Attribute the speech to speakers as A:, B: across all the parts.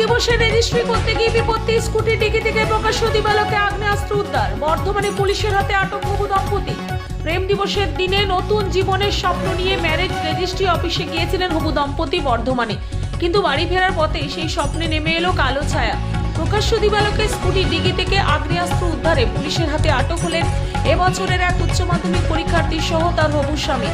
A: দিবসের রেজিস্ট্রি করতে গিয়ে বিপত্তি, স্কুটি ডিকি থেকে প্রকাশ্য দিবালকে আগ্নেয়াস্ত্র উদ্ধার। বর্ধমানে পুলিশের হাতে আটক হবু দম্পতি। প্রেম দিবসের দিনে নতুন জীবনের স্বপ্ন নিয়ে ম্যারেজ রেজিস্ট্রি অফিসে গিয়েছিলেন হবু দম্পতি বর্ধমানে। কিন্তু বাড়ি ফেরার পথে সেই স্বপ্নে নেমে এলো কালো ছায়া। প্রকাশ্য দিবালকে স্কুটি ডিগি থেকে আগ্নেয়াস্ত্র উদ্ধারে পুলিশের হাতে আটক হলেন এবছরের এক উচ্চ মাধ্যমিক পরীক্ষার্থী সহ তার হবু স্বামী।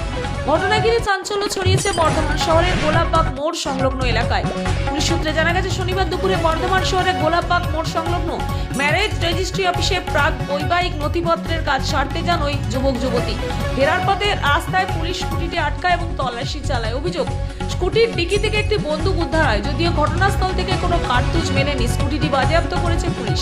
A: ঘটনা চাঞ্চল্য ছড়িয়েছে বর্ধমান শহরের গোলাপবাগ মোড় সংলগ্ন এলাকায়। পুলিশ সূত্রে জানা গেছে, শনিবার দুপুরে বর্ধমান শহরের গোলাপবাগ মোড় সংলগ্ন ম্যারেজ রেজিস্ট্রি অফিসে প্রাক বৈবাহিক নথিপত্রের কাজ সারতে যান ওই যুবক যুবতী। ফেরার পথে রাস্তায় পুলিশ স্কুটিটি আটকায় এবং তল্লাশি চালায় অভিযোগ। স্কুটির ডিকি থেকে একটি বন্দুক উদ্ধার হয়, যদিও ঘটনাস্থল থেকে কোনো কার্তুজ মেলেনি স্কুটিটি বাজেয়াপ্ত করেছে পুলিশ।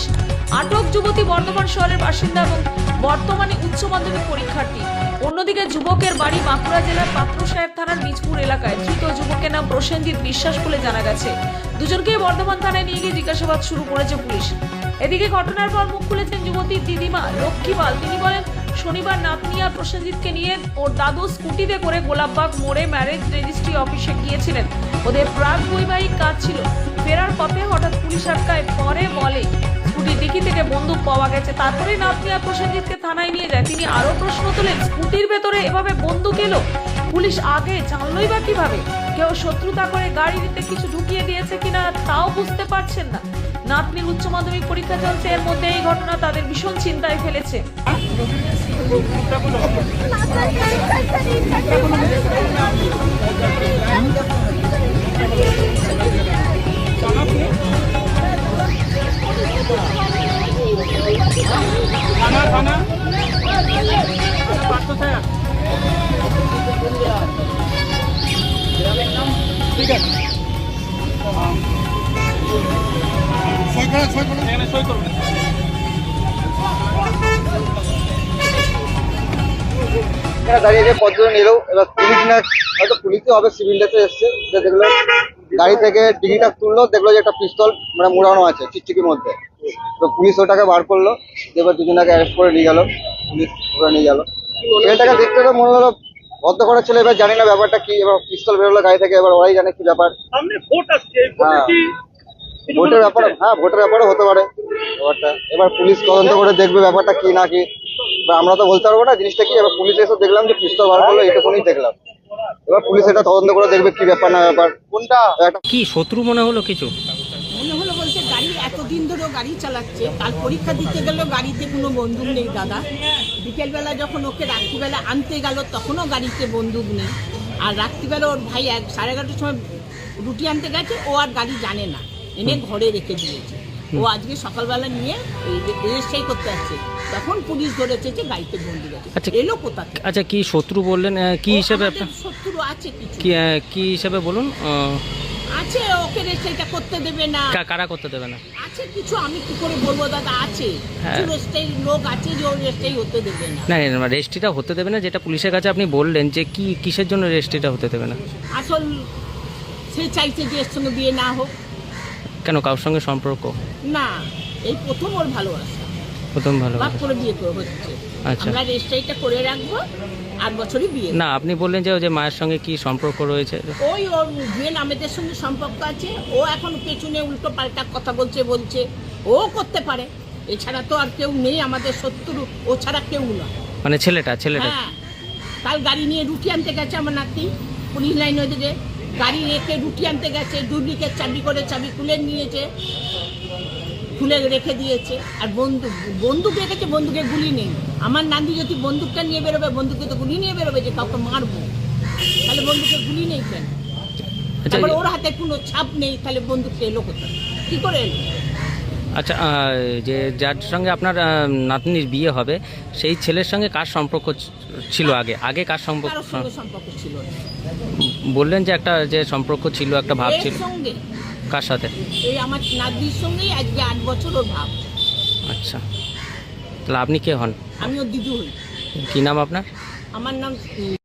A: আটক যুবতী বর্ধমান শহরের বাসিন্দা এবং বর্তমানে উচ্চ মাধ্যমিক পরীক্ষার্থী। অন্যদিকে যুবকের বাড়ি বাঁকুড়া জেলার পাত্রসাহেব থানার বীজপুর এলাকায় ধৃত যুবকের নাম প্রসেনজিৎ বিশ্বাস বলে জানা গেছে। দুজনকেই বর্ধমান থানায় নিয়ে গিয়ে জিজ্ঞাসাবাদ শুরু করেছে পুলিশ। এদিকে ঘটনার পর মুখ খুলেছেন যুবতীর দিদিমা, লক্ষ্মী পাল। তিনি বলেন, শনিবার নাতনি আর প্রসেনজিৎকে নিয়ে ওর দাদু স্কুটিতে করে গোলাপবাগ মোড়ে ম্যারেজ রেজিস্ট্রি অফিসে গিয়েছিলেন। ওদের প্রাক বৈবাহিক কাজ ছিল। ফেরার পথে হঠাৎ পুলিশ আটকায়, পরে বলে, স্কুটি ডিকি থেকে বন্দুক পাওয়া গেছে। তারপরে নাতনি আর প্রসেনজিৎকে থানায় নিয়ে যায়। তিনি আরও প্রশ্ন তোলেন, স্কুটির ভেতরে এভাবে বন্দুক এলো? পুলিশ আগে জানলই বা কীভাবে? কেউ শত্রুতা করে গাড়িতে কিছু ঢুকিয়ে দিয়েছে কিনা তাও বুঝতে পারছেন না। নাতনির উচ্চ মাধ্যমিক পরীক্ষা চলছে, এর মধ্যে এই ঘটনা তাদের ভীষণ চিন্তায় ফেলেছে।
B: ঠিক আছে সই করে সই করে এখানে সই করুন
C: এখানে দাঁড়িয়ে যে পথগুলো নিলেও এবার পুলিশ না হয়তো পুলিশই হবে সিভিলটাতে এসছে। দেখল গাড়ি থেকে টিকিটা তুললো দেখল যে একটা পিস্তল মানে মুড়ানো আছে চিকচিকির মধ্যে। তো পুলিশ ওটাকে বার করল এবার দুজনকে অ্যারেস্ট করে নিয়ে গেল। পুলিশ করে নিয়ে গেল। ছেলেটাকে দেখতে তো মনে হলো ভদ্র করার ছেলে এবার জানি না ব্যাপারটা কি এবার পিস্তল বেরোলো গাড়ি থেকে এবার ওরাই জানে কি ব্যাপার। হ্যাঁ। ভোটের ব্যাপারে হ্যাঁ ভোটের ব্যাপারে হতে পারে। ব্যাপারটা এবার পুলিশ তদন্ত করে দেখবে ব্যাপারটা কি না কি। এবার আমরা তো বলতে পারব না জিনিসটা কি? এবার পুলিশ এসে দেখলাম যে পিস্তল বার করল এটুকুনি দেখলাম। এবার পুলিশ এটা তদন্ত করে দেখবে কি ব্যাপার না ব্যাপার। কোনটা?
D: কি শত্রু মনে হলো কিছু?
E: মনে হলো বলছে গাড়ি এতদিন ধরেও গাড়ি চালাচ্ছে কাল পরীক্ষা দিতে গেল গাড়িতে কোনো বন্দুক নেই দাদা। বিকেলবেলা যখন ওকে রাত্রিবেলা আনতে গেল তখনও গাড়িতে বন্দুক নেই। আর রাত্রিবেলা ওর ভাই এক সাড়ে এগারোটার সময় রুটি আনতে গেছে ও আর গাড়ি জানে না। এনে ঘরে রেখে দিয়েছে। ও আজকে সকালবেলা নিয়ে রেজিস্ট্রাই করতে আসছে তখন পুলিশ ধরেছে যে গাড়িতে বন্দুক আছে
D: আচ্ছা।
E: এলো কোথা থেকে?
D: আচ্ছা কি শত্রু বললেন? কি হিসেবে আপনার
E: শত্রু আছে কিছু।
D: কি কি বলুন?
E: আছে ওকে রেজিস্ট্রাইটা করতে দেবে না।
D: কারা করতে দেবে না?
E: আছে কিছু আমি কি করে বলব দাদা? আছে।
D: হ্যাঁ।
E: লোক আছে যে রেস্টাই হতে দেবে না।
D: না না রেজিস্ট্রিটা হতে দেবে না যেটা পুলিশের কাছে আপনি বললেন যে কি কিসের জন্য রেজিস্ট্রিটা হতে দেবে না?
E: আসল সে চাইছে যে এর সঙ্গে বিয়ে না হোক।
D: কেন কারোর সঙ্গে সম্পর্ক?
E: না এই প্রথম ওর ভালোবাসা।
D: প্রথম ভালো
E: লাভ করে বিয়ে করে হচ্ছে।
D: আচ্ছা।
E: আমরা রেজিস্ট্রাইটা করে রাখব আট বছরই বিয়ে
D: না আপনি বললেন যে ওই যে মায়ের সঙ্গে কি সম্পর্ক রয়েছে?
E: ওই ওর জুয়েল আহমেদের সঙ্গে সম্পর্ক আছে ও এখন পেছনে উল্টো পাল্টা কথা বলছে বলছে। ও করতে পারে। এছাড়া তো আর কেউ নেই আমাদের শত্রু। ও ছাড়া কেউ না।
D: মানে ছেলেটা ছেলেটা।
E: হ্যাঁ। কাল গাড়ি নিয়ে রুটি আনতে গেছে আমার নাতি পুলিশ লাইন ওদিকে গাড়ি রেখে রুটি আনতে গেছে ডুপ্লিকেট চাবি করে চাবি খুলে নিয়েছে খুলে রেখে দিয়েছে। আর বন্দুক বন্দুক রেখেছে বন্দুকে গুলি নেই। আমার নান্দি যদি বন্দুকটা নিয়ে বেরোবে বন্দুকে তো গুলি নিয়ে বেরোবে যে কাউকে মারবো। তাহলে বন্দুকে গুলি নেই কেন?
D: আচ্ছা
E: তারপর ওর হাতে কোনো ছাপ নেই তাহলে বন্দুকটা এলো কোথায়? কি করে এলো?
D: আচ্ছা যে যার সঙ্গে আপনার নাতনির বিয়ে হবে সেই ছেলের সঙ্গে কার সম্পর্ক ছিল আগে? আগে কার সম্পর্ক?
E: ছিল
D: বললেন যে একটা যে সম্পর্ক ছিল একটা ভাব ছিল। কার সাথে?
E: এই আমার নাতির সঙ্গেই আজকে আট বছর ওর ভাব।
D: আচ্ছা। তাহলে আপনি কে হন?
E: আমি ওর দিদু হই।
D: কি নাম আপনার?
E: আমার নাম